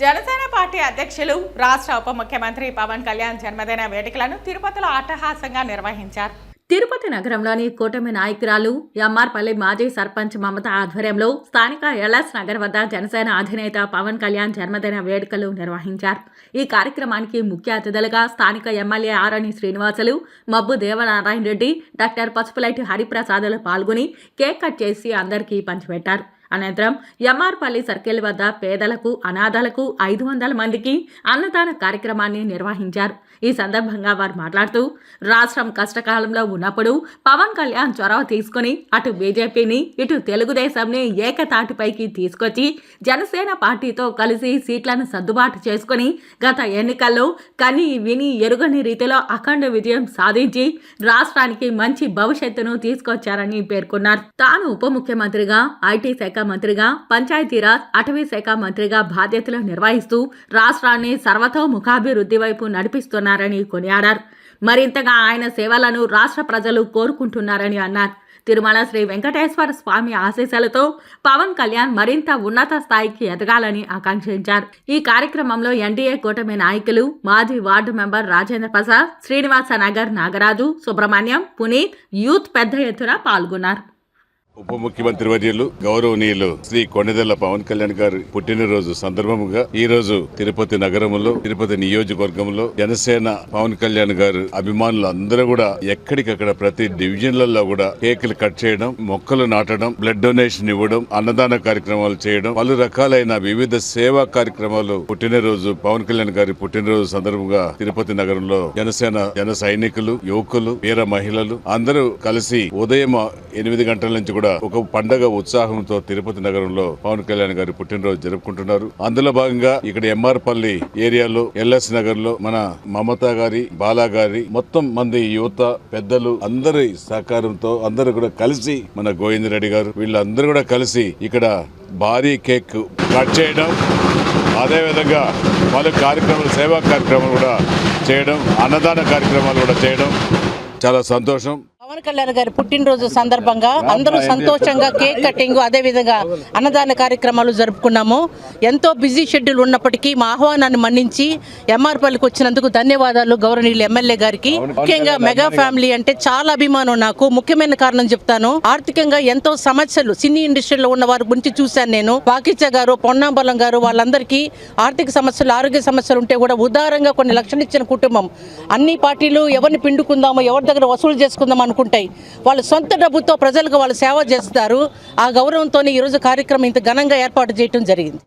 Janasena party అధ్యక్షులు రాష్ట్ర ఉప ముఖ్యమంత్రి పవన్ కళ్యాణ్ జన్మదిన వేడుకలను తిరుపతిలో అట్టహాసంగా నిర్వహించారు. తిరుపతి నగరంలోని కూటమి నాయకురాలు ఎంఆర్పల్లి మాజీ సర్పంచ్ మమత ఆధ్వర్యంలో స్థానిక ఎల్ఎస్ నగర్ వద్ద జనసేన అధినేత పవన్ కళ్యాణ్ జన్మదిన వేడుకలు నిర్వహించారు. ఈ కార్యక్రమానికి ముఖ్య అతిథులుగా స్థానిక ఎమ్మెల్యే ఆరణి శ్రీనివాసులు మబ్బు దేవనారాయణ రెడ్డి డాక్టర్ పసుపులైటి హరిప్రసాదులు పాల్గొని కేక్ కట్ చేసి అందరికీ పంచిపెట్టారు. అనంతరం ఎంఆర్పల్లి సర్కిల్ వద్ద పేదలకు అనాథలకు ఐదు వందల మందికి అన్నదాన కార్యక్రమాన్ని నిర్వహించారు. ఈ సందర్భంగా వారు మాట్లాడుతూ రాష్ట్రం కష్టకాలంలో ఉన్నప్పుడు పవన్ కళ్యాణ్ చొరవ తీసుకుని అటు బీజేపీని ఇటు తెలుగుదేశంని ఏకతాటిపైకి తీసుకొచ్చి జనసేన పార్టీతో కలిసి సీట్లను సర్దుబాటు చేసుకుని గత ఎన్నికల్లో కని విని ఎరుగని రీతిలో అఖండ విజయం సాధించి రాష్ట్రానికి మంచి భవిష్యత్తును తీసుకొచ్చారని పేర్కొన్నారు. తాను ఉప ముఖ్యమంత్రిగా ఐటీ శాఖ మంత్రిగా పంచాయతీరాజ్ అటవీ శాఖ మంత్రిగా బాధ్యతలు నిర్వహిస్తూ రాష్ట్రాన్ని సర్వతోముఖాభివృద్ధి వైపు నడిపిస్తున్నారని కొనియాడారు. మరింతగా ఆయన సేవలను రాష్ట్ర ప్రజలు కోరుకుంటున్నారని అన్నారు. తిరుమల శ్రీ వెంకటేశ్వర స్వామి ఆశీస్సులతో పవన్ కళ్యాణ్ మరింత ఉన్నత స్థాయికి ఎదగాలని ఆకాంక్షించారు. ఈ కార్యక్రమంలో ఎన్డీఏ కూటమి నాయకులు మాజీ ward member Rajendra Prasad Srinivasa Nagar Nagaraju Subrahmanyam Puneeth youth పెద్ద ఎత్తున పాల్గొన్నారు. ఉప ముఖ్యమంత్రి వర్యులు గౌరవనీయులు శ్రీ కొండదెల్ల పవన్ కళ్యాణ్ గారి పుట్టినరోజు సందర్భముగా ఈ రోజు తిరుపతి నగరంలో తిరుపతి నియోజకవర్గంలో జనసేన పవన్ కళ్యాణ్ గారు అభిమానులు అందరూ కూడా ఎక్కడికక్కడ ప్రతి డివిజన్లలో కూడా కేకులు కట్ చేయడం మొక్కలు నాటడం బ్లడ్ డొనేషన్ ఇవ్వడం అన్నదాన కార్యక్రమాలు చేయడం పలు రకాలైన వివిధ సేవా కార్యక్రమాలు పుట్టినరోజు పవన్ కళ్యాణ్ గారి పుట్టినరోజు సందర్భంగా తిరుపతి నగరంలో జనసేన జన సైనికులు యువకులు వీర మహిళలు అందరూ కలిసి ఉదయం ఎనిమిది గంటల నుంచి కూడా ఒక పండగ ఉత్సాహంతో తిరుపతి నగరంలో పవన్ కళ్యాణ్ గారి పుట్టినరోజు జరుపుకుంటున్నారు. అందులో భాగంగా ఇక్కడ ఎంఆర్పల్లి ఏరియాలో ఎల్ఎస్ నగర్లో మన మమతా గారి బాలా గారి మొత్తం మంది యువత పెద్దలు అందరి సహకారంతో అందరూ కూడా కలిసి మన గోవింద రెడ్డి గారు వీళ్ళందరూ కూడా కలిసి ఇక్కడ భారీ కేక్ కట్ చేయడం అదేవిధంగా పలు కార్యక్రమాలు సేవా కార్యక్రమాలు కూడా చేయడం అన్నదాన కార్యక్రమాలు కూడా చేయడం. చాలా సంతోషం. పవన్ కళ్యాణ్ గారి పుట్టినరోజు సందర్భంగా అందరూ సంతోషంగా కేక్ కటింగ్ అదే విధంగా అన్నదాన కార్యక్రమాలు జరుపుకున్నాము. ఎంతో బిజీ షెడ్యూల్ ఉన్నప్పటికీ మా ఆహ్వానాన్ని మన్నించి ఎంఆర్పల్లికి వచ్చినందుకు ధన్యవాదాలు గౌరవనీయులు ఎమ్మెల్యే గారికి. ముఖ్యంగా మెగా ఫ్యామిలీ అంటే చాలా అభిమానం నాకు. ముఖ్యమైన కారణం చెప్తాను. ఆర్థికంగా ఎంతో సమస్యలు సినీ ఇండస్ట్రీలో ఉన్న వారి గురించి చూశాను నేను. పాకిచ్చ గారు పొన్నాంబలం గారు వాళ్ళందరికీ ఆర్థిక సమస్యలు ఆరోగ్య సమస్యలు ఉంటే కూడా ఉదారంగా కొన్ని లక్షలు ఇచ్చిన కుటుంబం. అన్ని పార్టీలు ఎవరిని పిండుకుందామో ఎవరి దగ్గర వసూలు చేసుకుందాం అనుకుంటాయి వాళ్ళు సొంత డబ్బుతో ప్రజలకు వాళ్ళు సేవ చేస్తారు. ఆ గౌరవంతో ఈరోజు కార్యక్రమం ఇంత ఘనంగా ఏర్పాటు చేయడం జరిగింది.